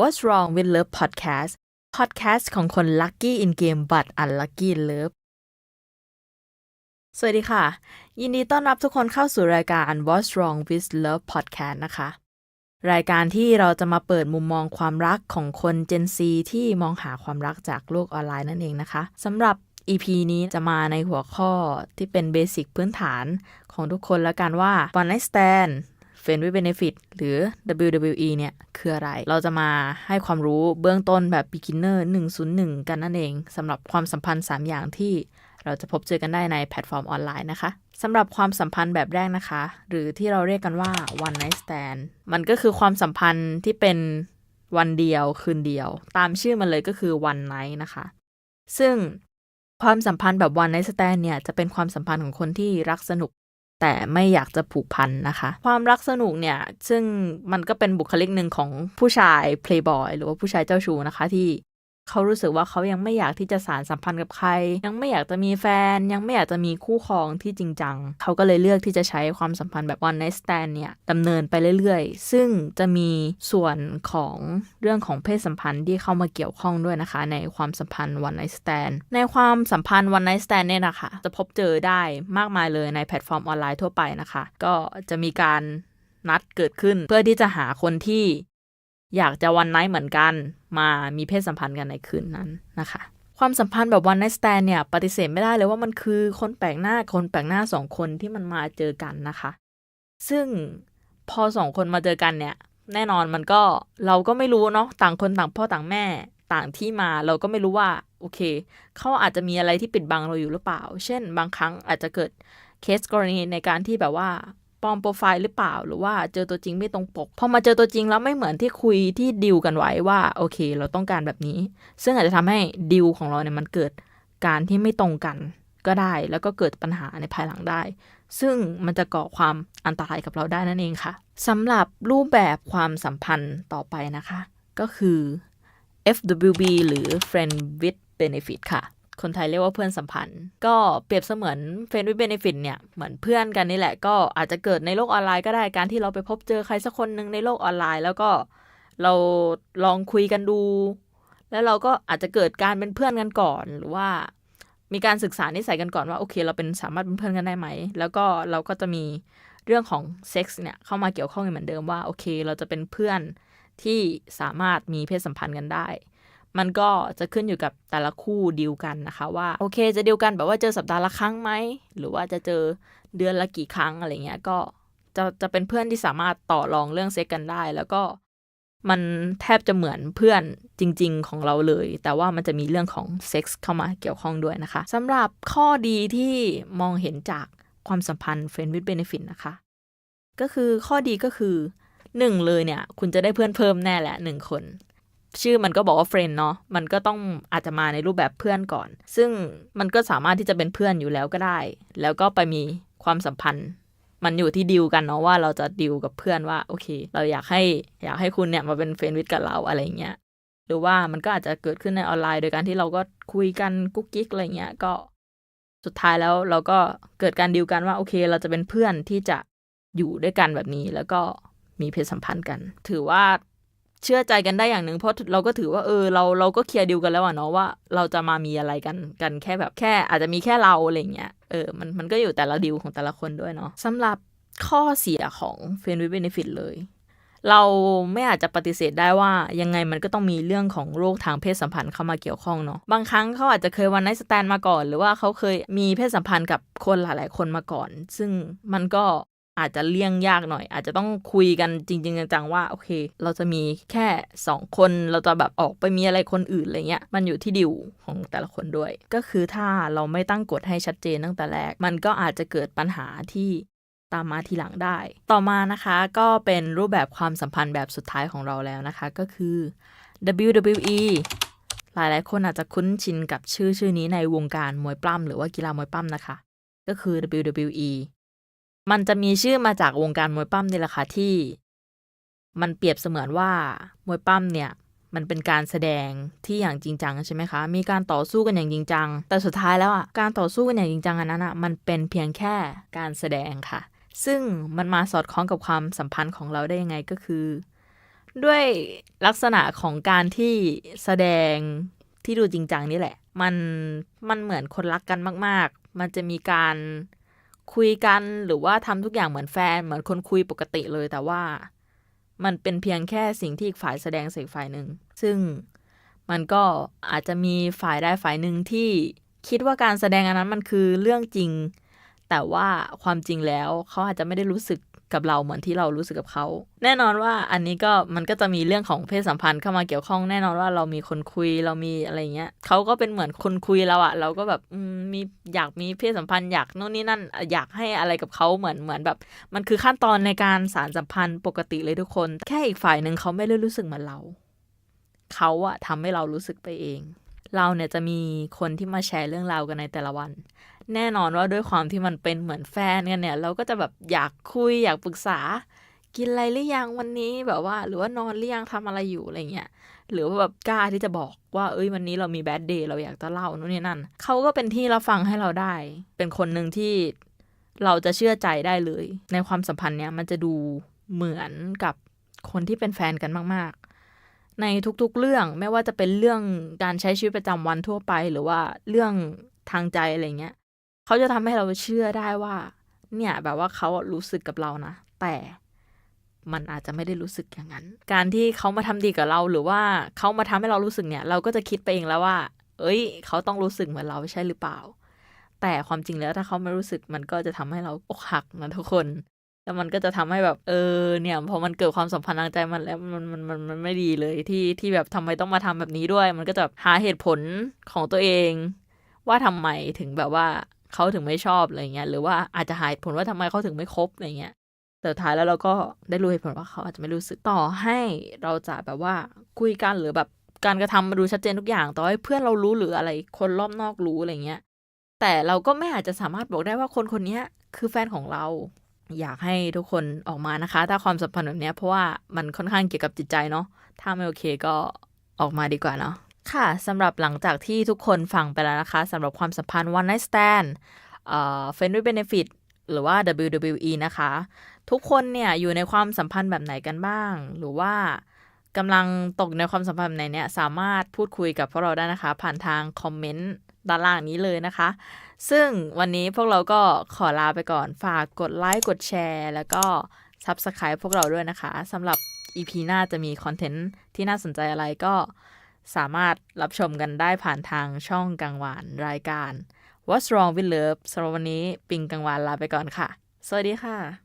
What's Wrong with Love Podcast Podcast ของคน Lucky in Game but Unlucky in Love สวัสดีค่ะ ยินดีต้อนรับทุกคนเข้าสู่รายการ What's Wrong with Love Podcast นะคะ รายการที่เราจะมาเปิดมุมมองความรักของคน Gen Z ที่มองหาความรักจากโลกออนไลน์นั่นเองนะคะสำหรับ EP นี้จะมาในหัวข้อที่เป็นเบสิกพื้นฐานของทุกคนแล้วกันว่า One Night Stand Friend with Benefit หรือ WWE เนี่ย คืออะไร เราจะมาให้ความรู้เบื้องต้นแบบ beginner 101 กันนั่นเองสำหรับความสัมพันธ์ 3 อย่างที่เราจะพบเจอกันได้ในแพลตฟอร์มออนไลน์นะคะสำหรับความสัมพันธ์แบบแรกนะคะ หรือที่เราเรียกกันว่า one night stand มันก็คือความสัมพันธ์ที่เป็นวันเดียวคืนเดียว ตามชื่อมันเลยก็คือ one night นะคะ ซึ่งความสัมพันธ์แบบ one night stand เนี่ยจะเป็นความสัมพันธ์ของคนที่รักสนุก แต่ไม่อยากจะผูกพันนะคะ ความรักสนุกเนี่ย ซึ่งมันก็เป็นบุคลิกหนึ่งของผู้ชายเพลย์บอยหรือว่าผู้ชายเจ้าชู้นะคะที่ เขารู้สึกว่าเขายังไม่อยากที่จะสารสัมพันธ์กับใคร ยังไม่อยากจะมีแฟน ยังไม่อยากจะมีคู่ครองที่จริงจัง เขาก็เลยเลือกที่จะใช้ความสัมพันธ์แบบ one night stand เนี่ยดำเนินไปเรื่อยๆ ซึ่งจะมีส่วนของเรื่องของเพศสัมพันธ์ที่เข้ามาเกี่ยวข้องด้วยนะคะ ในความสัมพันธ์ one night stand ในความสัมพันธ์ one night stand เนี่ยนะคะจะพบเจอได้มากมายเลยในแพลตฟอร์มออนไลน์ทั่วไปนะคะ ก็จะมีการนัดเกิดขึ้นเพื่อที่จะหาคนที่ อยากจะวันไนท์เหมือนกัน มามีเพศสัมพันธ์กันในคืนนั้นนะคะ ความสัมพันธ์แบบวันไนท์สแตนเนี่ยปฏิเสธไม่ได้เลยว่ามันคือคนแปลกหน้าคนแปลกหน้าสองคนที่มันมาเจอกันนะคะ ซึ่งพอสองคนมาเจอกันเนี่ย แน่นอนมันก็เราก็ไม่รู้เนาะต่างคนต่างพ่อต่างแม่ต่างที่มาเราก็ไม่รู้ว่าโอเคเขาอาจจะมีอะไรที่ปิดบังเราอยู่หรือเปล่า เช่น บางครั้งอาจจะเกิดเคสกรณีในการที่แบบว่า ปลอมโปรไฟล์หรือเปล่า หรือว่าเจอตัวจริงไม่ตรงปก พอมาเจอตัวจริงแล้วไม่เหมือนที่คุยที่ดิวกันไว้ว่าโอเค เราต้องการแบบนี้ ซึ่งอาจจะทำให้ดิวของเราเนี่ยมันเกิดการที่ไม่ตรงกันก็ได้ แล้วก็เกิดปัญหาในภายหลังได้ ซึ่งมันจะก่อความอันตรายกับเราได้นั่นเองค่ะสำหรับรูปแบบความสัมพันธ์ต่อไปนะคะ ก็คือ FWB หรือ Friend with Benefit ค่ะ คนไทยเรียกว่าเพื่อนสัมพันธ์ ก็เปรียบเสมือนเฟรนด์วิเบนฟิตเนี่ยเหมือนเพื่อนกันนี่แหละ ก็อาจจะเกิดในโลกออนไลน์ก็ได้การที่เราไปพบเจอใครสักคนหนึ่งในโลกออนไลน์ แล้วก็เราลองคุยกันดู แล้วเราก็อาจจะเกิดการเป็นเพื่อนกันก่อนหรือว่า มีการศึกษานิสัยกันก่อนว่าโอเค เราเป็นสามารถเป็นเพื่อนกันได้ไหม แล้วก็เราก็จะมีเรื่องของเซ็กส์เนี่ยเข้ามาเกี่ยวข้องเหมือนเดิมว่าโอเค เราจะเป็นเพื่อนที่สามารถมีเพศสัมพันธ์กันได้ มันก็จะขึ้นอยู่กับแต่ละคู่ดีลกันนะคะ ว่าโอเคจะดีลกันแบบว่าเจอสัปดาห์ละครั้งไหมหรือว่าจะเจอเดือนละกี่ครั้งอะไรเงี้ยก็จะจะเป็นเพื่อนที่สามารถต่อรองเรื่องเซ็กกันได้ แล้วก็มันแทบจะเหมือนเพื่อนจริง ๆ ของเราเลย แต่ว่ามันจะมีเรื่องของเซ็กส์เข้ามาเกี่ยวข้องด้วยนะคะสำหรับข้อดีที่มองเห็นจากความสัมพันธ์ friend with benefit นะคะ ก็คือข้อดีก็คือหนึ่งเลยเนี่ย คุณจะได้เพื่อนเพิ่มแน่แหละหนึ่งคน ชื่อมันก็บอกว่าเฟรนเนาะมันก็ต้องอาจจะมาในรูปแบบเพื่อนก่อน ซึ่งมันก็สามารถที่จะเป็นเพื่อนอยู่แล้วก็ได้ แล้วก็ไปมีความสัมพันธ์ มันอยู่ที่ดิวกันเนาะว่าเราจะดิวกับเพื่อนว่าโอเค เราอยากให้อยากให้คุณเนี่ยมาเป็นเฟรนวิดกับเราอะไรเงี้ยหรือว่ามันก็อาจจะเกิดขึ้นในออนไลน์ โดยการที่เราก็คุยกันกุ๊กกิ๊กอะไรเงี้ยก็สุดท้ายแล้วเราก็เกิดการดิวกันว่าโอเค เราจะเป็นเพื่อนที่จะอยู่ด้วยกันแบบนี้ แล้วก็มีเพศสัมพันธ์กัน ถือว่า เชื่อใจกันได้อย่างหนึ่งเพราะเราก็ถือว่าเออเราเราก็เคลียร์ดิวกันแล้วอะเนาะว่าเราจะมามีอะไรกันกันแค่แบบแค่ อาจจะมีแค่เราอะไรเงี้ยเออมันมันก็อยู่แต่ละดิวของแต่ละคนด้วยเนาะสำหรับข้อเสียของเฟนวิเบนฟิตเลย เราไม่อาจจะปฏิเสธได้ว่ายังไงมันก็ต้องมีเรื่องของโรคทางเพศสัมพันธ์เข้ามาเกี่ยวข้องเนาะบางครั้งเขาอาจจะเคยวันไนสแตนมาก่อน หรือว่าเขาเคยมีเพศสัมพันธ์กับคนหลาย ๆ คนมาก่อน ซึ่งมันก็ อาจจะเลี่ยงยากหน่อย อาจจะต้องคุยกันจริง ๆ จังๆว่าโอเค เราจะมีแค่สองคนเราจะแบบออกไปมีอะไรคนอื่นอะไรเงี้ยมันอยู่ที่ดิวของแต่ละคนด้วย ก็คือถ้าเราไม่ตั้งกฎให้ชัดเจนตั้งแต่แรก มันก็อาจจะเกิดปัญหาที่ตามมาทีหลังได้ ต่อมานะคะก็เป็นรูปแบบความสัมพันธ์แบบสุดท้ายของเราแล้วนะคะ ก็คือ WWE หลายๆ คนอาจจะคุ้นชินกับชื่อชื่อนี้ในวงการมวยปล้ำหรือว่ากีฬามวยปล้ำนะคะ ก็คือ WWE มันจะมีชื่อมาจากวงการมวยปั้มนี่แหละค่ะที่ มันเปรียบเสมือนว่ามวยปั้มเนี่ย มันเป็นการแสดงที่อย่างจริงจังใช่ไหมคะ มีการต่อสู้กันอย่างจริงจัง แต่สุดท้ายแล้วอะการต่อสู้กันอย่างจริงจังอันนั้นอะมันเป็นเพียงแค่การแสดงค่ะ ซึ่งมันมาสอดคล้องกับความสัมพันธ์ของเราได้ยังไงก็คือ ด้วยลักษณะของการที่แสดงที่ดูจริงจังนี่แหละ มันมันเหมือนคนรักกันมาก ๆ มันจะมีการ คุยกันหรือว่าทำทุกอย่างเหมือนแฟน เหมือนคนคุยปกติเลย แต่ว่ามันเป็นเพียงแค่สิ่งที่อีกฝ่ายแสดงเส่ฝ่ายหนึ่ง ซึ่งมันก็อาจจะมีฝ่ายใดฝ่ายหนึ่งที่คิดว่าการแสดงอันนั้นมันคือเรื่องจริง แต่ว่าความจริงแล้วเขาอาจจะไม่ได้รู้สึก กับเราเหมือนที่เรารู้สึกกับเขา แน่นอนว่าอันนี้ก็มันก็จะมีเรื่องของเพศสัมพันธ์เข้ามาเกี่ยวข้องแน่นอนว่าเรามีคนคุยเรามีอะไรเงี้ยเขาก็เป็นเหมือนคนคุยเราอะเราก็แบบมีอยากมีเพศสัมพันธ์อยากโน่นนี่นั่นอยากให้อะไรกับเขาเหมือนเหมือนแบบ มันคือขั้นตอนในการสารสัมพันธ์ปกติเลยทุกคน แค่อีกฝ่ายหนึ่งเขาไม่ได้รู้สึกเหมือนเราเขาอะทำให้เรารู้สึกไปเอง เราเนี่ยจะมีคนที่มาแชร์เรื่องราวกันในแต่ละวัน แน่นอนว่าด้วยความที่มันเป็นเหมือนแฟนกันเนี่ย เราก็จะแบบอยากคุยอยากปรึกษา กินอะไรหรือยังวันนี้แบบว่า หรือว่านอนหรือยังทำอะไรอยู่อะไรเงี้ยหรือว่าแบบกล้าที่จะบอกว่าเอ้ยวันนี้เรามีแบดเดย์เราอยากจะเล่านู่นนี่นั่นเขาก็เป็นที่รับฟังให้เราได้ เป็นคนหนึ่งที่เราจะเชื่อใจได้เลย ในความสัมพันธ์เนี้ยมันจะดูเหมือนกับคนที่เป็นแฟนกันมากๆ ในทุกๆเรื่องไม่ว่าจะเป็นเรื่องการใช้ชีวิตประจำวันทั่วไป หรือว่าเรื่องทางใจอะไรเงี้ยเขาจะทำให้เราเชื่อได้ว่า เนี่ยแบบว่าเขารู้สึกกับเรานะ แต่มันอาจจะไม่ได้รู้สึกอย่างนั้น การที่เขามาทำดีกับเราหรือว่าเขามาทำให้เรารู้สึกเนี่ย เราก็จะคิดไปเองแล้วว่า เอ้ย เขาต้องรู้สึกเหมือนเราใช่หรือเปล่า แต่ความจริงแล้วถ้าเขาไม่รู้สึกมันก็จะทำให้เราอกหักนะทุกคน แล้วมันก็จะทำให้แบบเออเนี่ยพอมันเกิดความสัมพันธ์ทางใจมันแล้วมันมันมันมันไม่ดีเลยที่ที่แบบทำไมต้องมาทำแบบนี้ด้วย มันก็จะหาเหตุผลของตัวเอง ว่าทำไมถึงแบบว่าเขาถึงไม่ชอบอะไรเงี้ยหรือว่าอาจจะหาเหตุผลว่าทำไมเขาถึงไม่คบอะไรเงี้ยแต่ท้ายแล้วเราก็ได้รู้เหตุผลว่าเขาอาจจะไม่รู้สึกต่อให้เราจะแบบว่าคุยกันหรือแบบการกระทำมาดูชัดเจนทุกอย่างต่อให้เพื่อนเรารู้หรืออะไรคนรอบนอกรู้อะไรเงี้ยแต่เราก็ไม่อาจจะสามารถบอกได้ว่าคนคนนี้คือแฟนของเรา อยากให้ทุกคนออกมานะคะ ถ้าความสัมพันธ์แบบนี้เพราะว่ามันค่อนข้างเกี่ยวกับจิตใจเนาะถ้าไม่โอเคก็ออกมาดีกว่าเนาะค่ะสำหรับหลังจากที่ทุกคนฟังไปแล้วนะคะสำหรับความสัมพันธ์ one night stand เอ่อ friend with benefit หรือว่า WWE นะคะ ทุกคนเนี่ยอยู่ในความสัมพันธ์แบบไหนกันบ้าง หรือว่ากำลังตกในความสัมพันธ์ไหนเนี่ยสามารถพูดคุยกับพวกเราได้นะคะ ผ่านทางคอมเมนต์ ด้านล่างนี้เลยนะคะ ซึ่งวันนี้พวกเราก็ขอลาไปก่อนฝากกดไลค์กดแชร์ แล้วก็ Subscribe พวกเราด้วยนะคะสำหรับ EP หน้าจะมีคอนเทนต์ที่น่าสนใจอะไรก็สามารถรับชมกันได้ผ่านทางช่องกังวานรายการ What's Wrong with Love สำหรับวันนี้ปิงกังวานลาไปก่อนค่ะ สวัสดีค่ะ